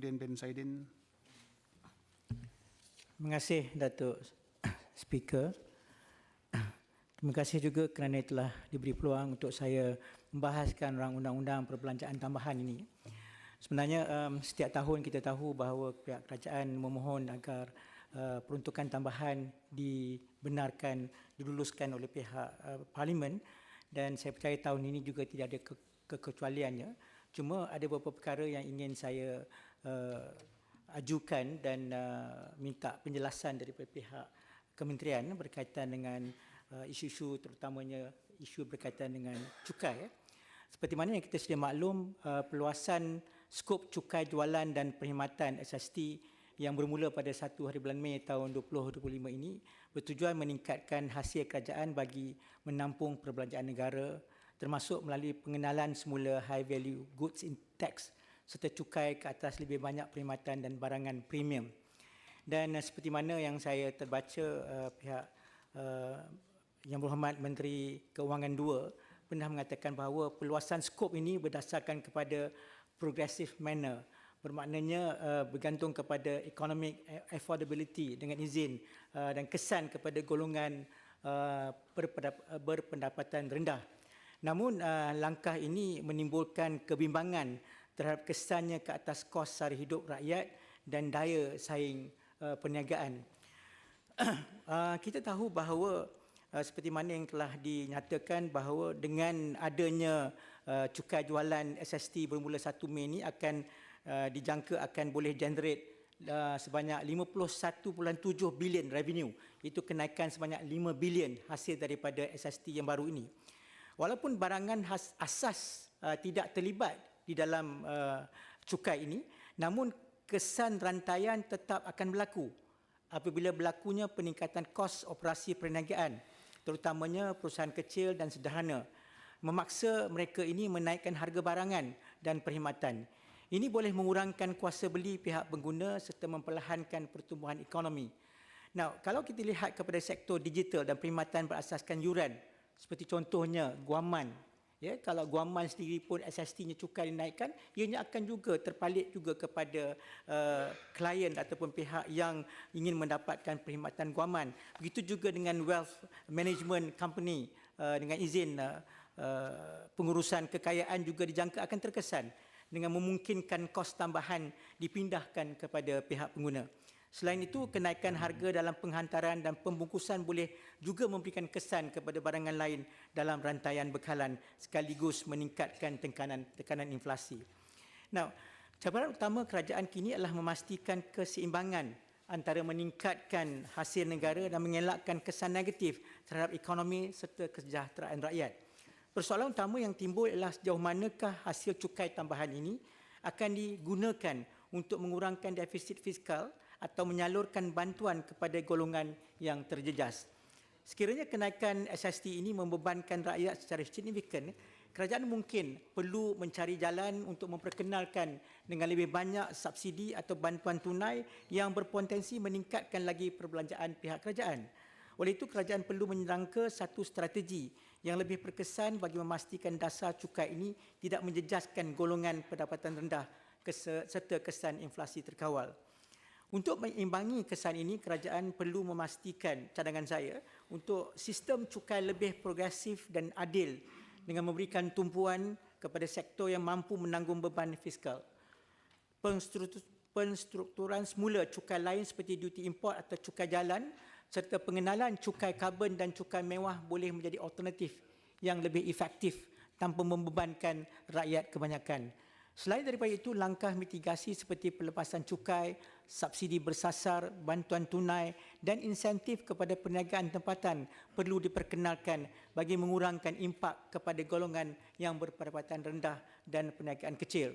Saifuddin bin Saidin. Terima kasih Datuk Speaker. Terima kasih juga kerana telah diberi peluang untuk saya membahaskan rang undang-undang perbelanjaan tambahan ini. Sebenarnya um, setiap tahun kita tahu bahawa pihak kerajaan memohon agar uh, peruntukan tambahan dibenarkan, diluluskan oleh pihak uh, parlimen dan saya percaya tahun ini juga tidak ada ke- kekecualiannya. Cuma ada beberapa perkara yang ingin saya uh, ajukan dan uh, minta penjelasan daripada pihak kementerian berkaitan dengan uh, isu-isu terutamanya isu berkaitan dengan cukai. Eh. Seperti mana yang kita sedia maklum, uh, perluasan skop cukai jualan dan perkhidmatan SST yang bermula pada 1 hari bulan Mei tahun 2025 ini bertujuan meningkatkan hasil kerajaan bagi menampung perbelanjaan negara termasuk melalui pengenalan semula high value goods in tax serta cukai ke atas lebih banyak perkhidmatan dan barangan premium. Dan uh, seperti mana yang saya terbaca uh, pihak uh, Yang Berhormat Menteri Keuangan 2 pernah mengatakan bahawa perluasan skop ini berdasarkan kepada progressive manner bermaknanya uh, bergantung kepada economic affordability dengan izin uh, dan kesan kepada golongan uh, berpendapatan rendah. Namun uh, langkah ini menimbulkan kebimbangan terhadap kesannya ke atas kos sara hidup rakyat dan daya saing uh, perniagaan. uh, kita tahu bahawa uh, seperti mana yang telah dinyatakan bahawa dengan adanya uh, cukai jualan SST bermula 1 Mei ini akan uh, dijangka akan boleh generate uh, sebanyak 51.7 bilion revenue. Itu kenaikan sebanyak 5 bilion hasil daripada SST yang baru ini. Walaupun barangan has, asas uh, tidak terlibat di dalam uh, cukai ini, namun kesan rantaian tetap akan berlaku apabila berlakunya peningkatan kos operasi perniagaan terutamanya perusahaan kecil dan sederhana memaksa mereka ini menaikkan harga barangan dan perkhidmatan. Ini boleh mengurangkan kuasa beli pihak pengguna serta memperlahankan pertumbuhan ekonomi. Now, kalau kita lihat kepada sektor digital dan perkhidmatan berasaskan yuran, seperti contohnya guaman, ya kalau guaman sendiri pun SST-nya cukai dinaikkan ianya akan juga terpalit juga kepada uh, klien ataupun pihak yang ingin mendapatkan perkhidmatan guaman. Begitu juga dengan wealth management company uh, dengan izin uh, uh, pengurusan kekayaan juga dijangka akan terkesan dengan memungkinkan kos tambahan dipindahkan kepada pihak pengguna Selain itu, kenaikan harga dalam penghantaran dan pembungkusan boleh juga memberikan kesan kepada barangan lain dalam rantaian bekalan sekaligus meningkatkan tekanan tekanan inflasi. Now, cabaran utama kerajaan kini adalah memastikan keseimbangan antara meningkatkan hasil negara dan mengelakkan kesan negatif terhadap ekonomi serta kesejahteraan rakyat. Persoalan utama yang timbul adalah sejauh manakah hasil cukai tambahan ini akan digunakan untuk mengurangkan defisit fiskal atau menyalurkan bantuan kepada golongan yang terjejas. Sekiranya kenaikan SST ini membebankan rakyat secara signifikan, kerajaan mungkin perlu mencari jalan untuk memperkenalkan dengan lebih banyak subsidi atau bantuan tunai yang berpotensi meningkatkan lagi perbelanjaan pihak kerajaan. Oleh itu, kerajaan perlu menyerangka satu strategi yang lebih berkesan bagi memastikan dasar cukai ini tidak menjejaskan golongan pendapatan rendah serta kesan inflasi terkawal. Untuk mengimbangi kesan ini, kerajaan perlu memastikan cadangan saya untuk sistem cukai lebih progresif dan adil dengan memberikan tumpuan kepada sektor yang mampu menanggung beban fiskal. Penstrukturan semula cukai lain seperti duty import atau cukai jalan serta pengenalan cukai karbon dan cukai mewah boleh menjadi alternatif yang lebih efektif tanpa membebankan rakyat kebanyakan. Selain daripada itu, langkah mitigasi seperti pelepasan cukai, subsidi bersasar, bantuan tunai dan insentif kepada perniagaan tempatan perlu diperkenalkan bagi mengurangkan impak kepada golongan yang berpendapatan rendah dan perniagaan kecil.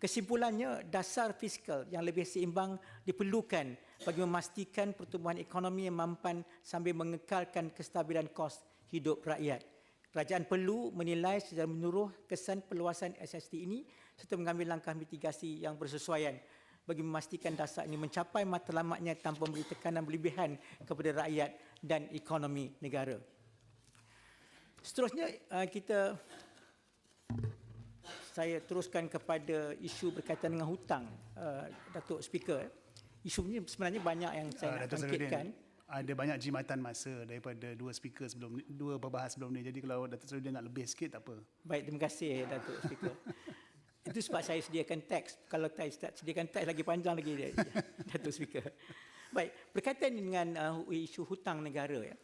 Kesimpulannya, dasar fiskal yang lebih seimbang diperlukan bagi memastikan pertumbuhan ekonomi yang mampan sambil mengekalkan kestabilan kos hidup rakyat. Kerajaan perlu menilai secara menyeluruh kesan perluasan SST ini serta mengambil langkah mitigasi yang bersesuaian bagi memastikan dasar ini mencapai matlamatnya tanpa memberi tekanan berlebihan kepada rakyat dan ekonomi negara. Seterusnya uh, kita saya teruskan kepada isu berkaitan dengan hutang, uh, Datuk Speaker. Isu ini sebenarnya banyak yang saya Ah, nak. Sarudin, ada banyak jimatan masa daripada dua speaker sebelum ni, dua pembahas sebelum ni. Jadi kalau Dato' Sarudin nak lebih sikit tak apa. Baik, terima kasih Datuk Speaker. Itu sebab saya sediakan teks. Kalau saya tak sediakan teks lagi panjang lagi dia, Datuk Speaker. Baik, berkaitan dengan uh, isu hutang negara ya.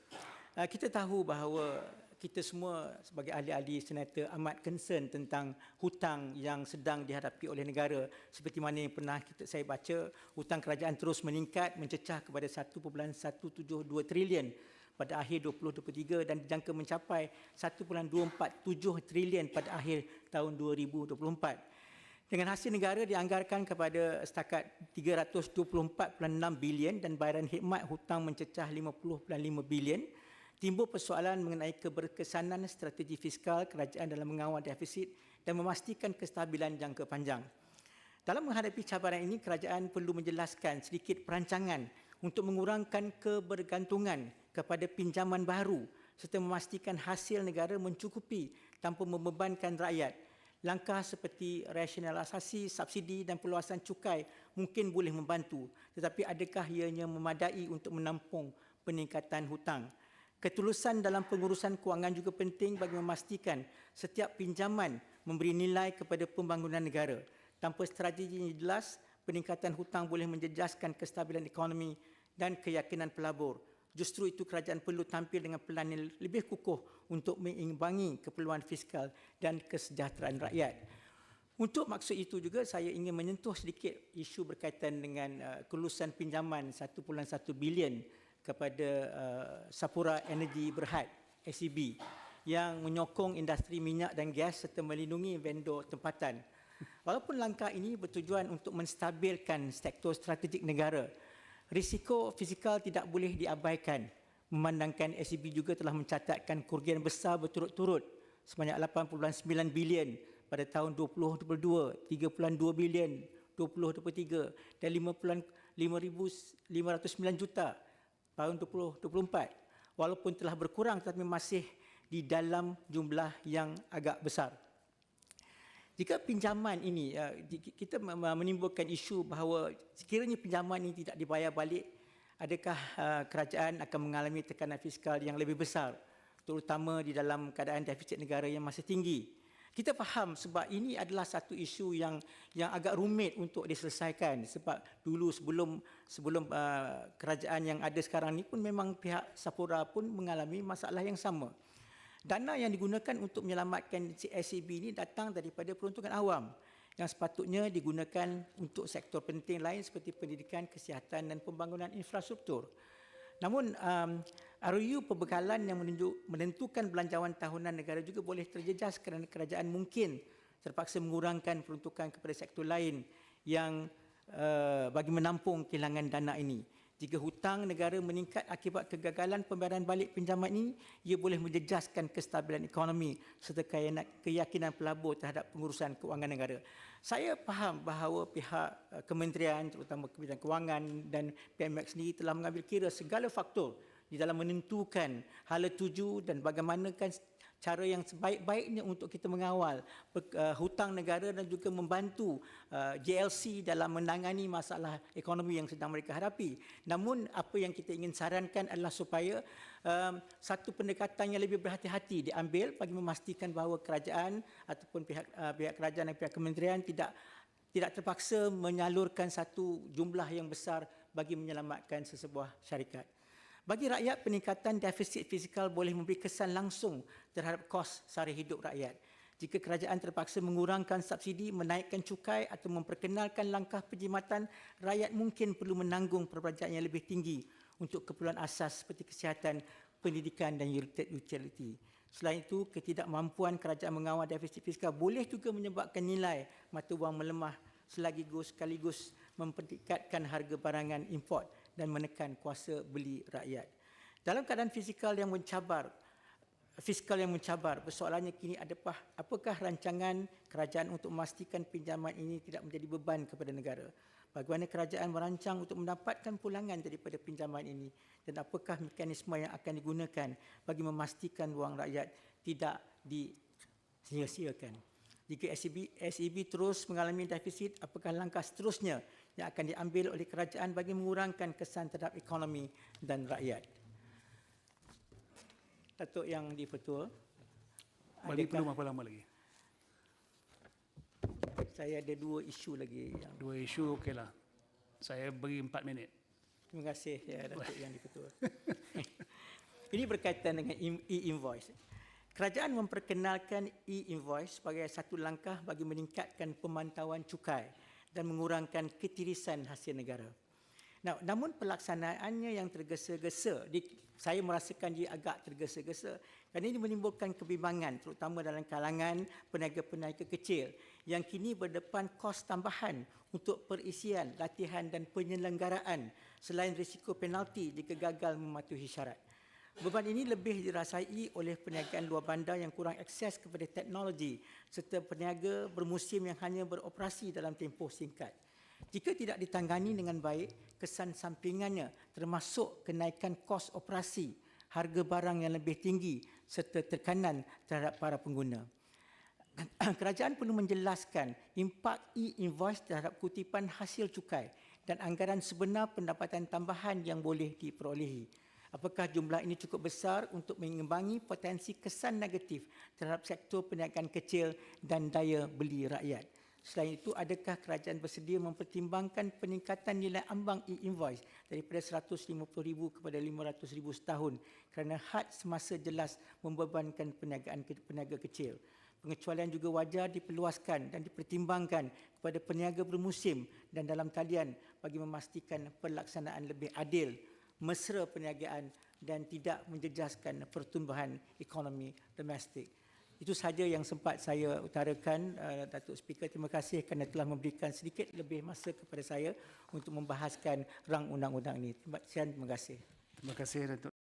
Uh, kita tahu bahawa kita semua sebagai ahli-ahli senator amat concern tentang hutang yang sedang dihadapi oleh negara seperti mana yang pernah kita saya baca hutang kerajaan terus meningkat mencecah kepada 1.172 trilion pada akhir 2023 dan dijangka mencapai 1.247 trilion pada akhir tahun 2024. Dengan hasil negara dianggarkan kepada setakat 324.6 bilion dan bayaran khidmat hutang mencecah 50.5 bilion, timbul persoalan mengenai keberkesanan strategi fiskal kerajaan dalam mengawal defisit dan memastikan kestabilan jangka panjang. Dalam menghadapi cabaran ini, kerajaan perlu menjelaskan sedikit perancangan untuk mengurangkan kebergantungan kepada pinjaman baru serta memastikan hasil negara mencukupi tanpa membebankan rakyat. Langkah seperti rasionalisasi subsidi dan perluasan cukai mungkin boleh membantu, tetapi adakah ianya memadai untuk menampung peningkatan hutang? Ketulusan dalam pengurusan kewangan juga penting bagi memastikan setiap pinjaman memberi nilai kepada pembangunan negara. Tanpa strategi yang jelas, peningkatan hutang boleh menjejaskan kestabilan ekonomi dan keyakinan pelabur. Justru itu kerajaan perlu tampil dengan pelan yang lebih kukuh untuk mengimbangi keperluan fiskal dan kesejahteraan rakyat. Untuk maksud itu juga saya ingin menyentuh sedikit isu berkaitan dengan uh, kelulusan pinjaman 1.1 bilion kepada uh, Sapura Energy Berhad SEB yang menyokong industri minyak dan gas serta melindungi vendor tempatan. Walaupun langkah ini bertujuan untuk menstabilkan sektor strategik negara, risiko fizikal tidak boleh diabaikan. Memandangkan SEB juga telah mencatatkan kerugian besar berturut-turut sebanyak 8.9 bilion pada tahun 2022, 3.2 bilion 2023 dan 5.509 juta tahun 2024 walaupun telah berkurang tetapi masih di dalam jumlah yang agak besar. Jika pinjaman ini uh, kita menimbulkan isu bahawa sekiranya pinjaman ini tidak dibayar balik adakah uh, kerajaan akan mengalami tekanan fiskal yang lebih besar terutama di dalam keadaan defisit negara yang masih tinggi. Kita faham sebab ini adalah satu isu yang yang agak rumit untuk diselesaikan sebab dulu sebelum sebelum uh, kerajaan yang ada sekarang ni pun memang pihak Sapura pun mengalami masalah yang sama. Dana yang digunakan untuk menyelamatkan SCB ini datang daripada peruntukan awam yang sepatutnya digunakan untuk sektor penting lain seperti pendidikan, kesihatan dan pembangunan infrastruktur. Namun um, RUU perbekalan yang menunjuk, menentukan belanjawan tahunan negara juga boleh terjejas kerana kerajaan mungkin terpaksa mengurangkan peruntukan kepada sektor lain yang uh, bagi menampung kehilangan dana ini. Jika hutang negara meningkat akibat kegagalan pembayaran balik pinjaman ini, ia boleh menjejaskan kestabilan ekonomi serta keyakinan pelabur terhadap pengurusan kewangan negara. Saya faham bahawa pihak uh, kementerian, terutama Kementerian Kewangan dan PMX sendiri telah mengambil kira segala faktor di dalam menentukan hala tuju dan bagaimanakah cara yang sebaik-baiknya untuk kita mengawal uh, hutang negara dan juga membantu uh, JLC dalam menangani masalah ekonomi yang sedang mereka hadapi. Namun apa yang kita ingin sarankan adalah supaya um, satu pendekatan yang lebih berhati-hati diambil bagi memastikan bahawa kerajaan ataupun pihak pihak kerajaan dan pihak kementerian tidak tidak terpaksa menyalurkan satu jumlah yang besar bagi menyelamatkan sesebuah syarikat. Bagi rakyat, peningkatan defisit fizikal boleh memberi kesan langsung terhadap kos sara hidup rakyat. Jika kerajaan terpaksa mengurangkan subsidi, menaikkan cukai atau memperkenalkan langkah penjimatan, rakyat mungkin perlu menanggung perbelanjaan yang lebih tinggi untuk keperluan asas seperti kesihatan, pendidikan dan utility. Selain itu, ketidakmampuan kerajaan mengawal defisit fiskal boleh juga menyebabkan nilai mata wang melemah selagi sekaligus mempertingkatkan harga barangan import dan menekan kuasa beli rakyat. Dalam keadaan fizikal yang mencabar, fiskal yang mencabar, persoalannya kini adakah apakah rancangan kerajaan untuk memastikan pinjaman ini tidak menjadi beban kepada negara? Bagaimana kerajaan merancang untuk mendapatkan pulangan daripada pinjaman ini dan apakah mekanisme yang akan digunakan bagi memastikan wang rakyat tidak disia-siakan? Jika SEB, SEB terus mengalami defisit, apakah langkah seterusnya yang akan diambil oleh kerajaan bagi mengurangkan kesan terhadap ekonomi dan rakyat? Datuk Yang di-Pertua, Balik adakah- belum apa lama lagi? saya ada dua isu lagi yang Dua isu okey lah. Saya beri empat minit. Terima kasih ya Datuk Yang di-Ketua. Ini berkaitan dengan e-invoice. Kerajaan memperkenalkan e-invoice sebagai satu langkah bagi meningkatkan pemantauan cukai dan mengurangkan ketirisan hasil negara. Nah, namun pelaksanaannya yang tergesa-gesa, di, saya merasakan dia agak tergesa-gesa kerana ini menimbulkan kebimbangan terutama dalam kalangan peniaga-peniaga kecil yang kini berdepan kos tambahan untuk perisian, latihan dan penyelenggaraan selain risiko penalti jika gagal mematuhi syarat. Beban ini lebih dirasai oleh perniagaan luar bandar yang kurang akses kepada teknologi serta peniaga bermusim yang hanya beroperasi dalam tempoh singkat. Jika tidak ditangani dengan baik, kesan sampingannya termasuk kenaikan kos operasi, harga barang yang lebih tinggi serta tekanan terhadap para pengguna. Kerajaan perlu menjelaskan impak e-invoice terhadap kutipan hasil cukai dan anggaran sebenar pendapatan tambahan yang boleh diperolehi. Apakah jumlah ini cukup besar untuk mengimbangi potensi kesan negatif terhadap sektor perniagaan kecil dan daya beli rakyat? Selain itu, adakah kerajaan bersedia mempertimbangkan peningkatan nilai ambang e-invoice daripada RM150,000 kepada RM500,000 setahun kerana had semasa jelas membebankan perniagaan peniaga kecil? Pengecualian juga wajar diperluaskan dan dipertimbangkan kepada peniaga bermusim dan dalam talian bagi memastikan pelaksanaan lebih adil, mesra perniagaan dan tidak menjejaskan pertumbuhan ekonomi domestik. Itu sahaja yang sempat saya utarakan, uh, Datuk Speaker. Terima kasih kerana telah memberikan sedikit lebih masa kepada saya untuk membahaskan rang undang-undang ini. Terima kasih. Terima kasih Datuk